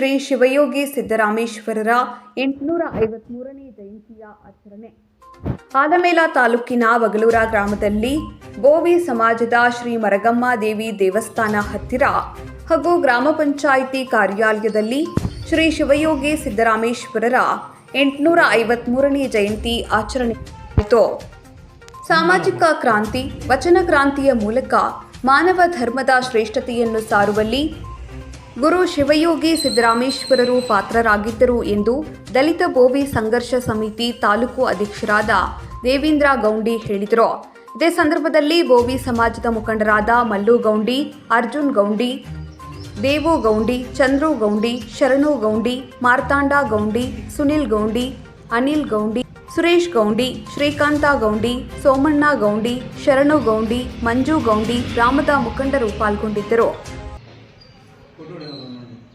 ಶ್ರೀ ಶಿವಯೋಗಿ ಸಿದ್ದರಾಮೇಶ್ವರರ ಎಂಟುನೂರ ಐವತ್ಮೂರನೇ ಜಯಂತಿಯ ಆಚರಣೆ. ಆಲಮೇಲ ತಾಲೂಕಿನ ಬಗಲೂರ ಗ್ರಾಮದಲ್ಲಿ ಬೋವಿ ಸಮಾಜದ ಶ್ರೀ ಮರಗಮ್ಮ ದೇವಿ ದೇವಸ್ಥಾನ ಹತ್ತಿರ ಹಾಗೂ ಗ್ರಾಮ ಪಂಚಾಯಿತಿ ಕಾರ್ಯಾಲಯದಲ್ಲಿ ಶ್ರೀ ಶಿವಯೋಗಿ ಸಿದ್ದರಾಮೇಶ್ವರರ ಎಂಟುನೂರ ಐವತ್ಮೂರನೇ ಜಯಂತಿ ಆಚರಣೆಯಿತು ಸಾಮಾಜಿಕ ಕ್ರಾಂತಿ, ವಚನ ಕ್ರಾಂತಿಯ ಮೂಲಕ ಮಾನವ ಧರ್ಮದ ಶ್ರೇಷ್ಠತೆಯನ್ನು ಸಾರುವಲ್ಲಿ ಗುರು ಶಿವಯೋಗಿ ಸಿದ್ದರಾಮೇಶ್ವರರು ಪಾತ್ರರಾಗಿದ್ದರು ಎಂದು ದಲಿತ ಬೋವಿ ಸಂಘರ್ಷ ಸಮಿತಿ ತಾಲೂಕು ಅಧ್ಯಕ್ಷರಾದ ದೇವೇಂದ್ರ ಗೌಂಡಿ ಹೇಳಿದರು. ಇದೇ ಸಂದರ್ಭದಲ್ಲಿ ಬೋವಿ ಸಮಾಜದ ಮುಖಂಡರಾದ ಮಲ್ಲು ಗೌಂಡಿ, ಅರ್ಜುನ್ ಗೌಂಡಿ, ದೇವು ಗೌಂಡಿ, ಚಂದ್ರು ಗೌಂಡಿ, ಶರಣು ಗೌಂಡಿ, ಮಾರ್ತಾಂಡ ಗೌಂಡಿ, ಸುನಿಲ್ ಗೌಂಡಿ, ಅನಿಲ್ ಗೌಂಡಿ, ಸುರೇಶ್ ಗೌಂಡಿ, ಶ್ರೀಕಾಂತ ಗೌಂಡಿ, ಸೋಮಣ್ಣ ಗೌಂಡಿ, ಶರಣು ಗೌಂಡಿ, ಮಂಜು ಗೌಂಡಿ, ಗ್ರಾಮದ ಮುಖಂಡರು ಪಾಲ್ಗೊಂಡಿದ್ದರು. 我这里有个东西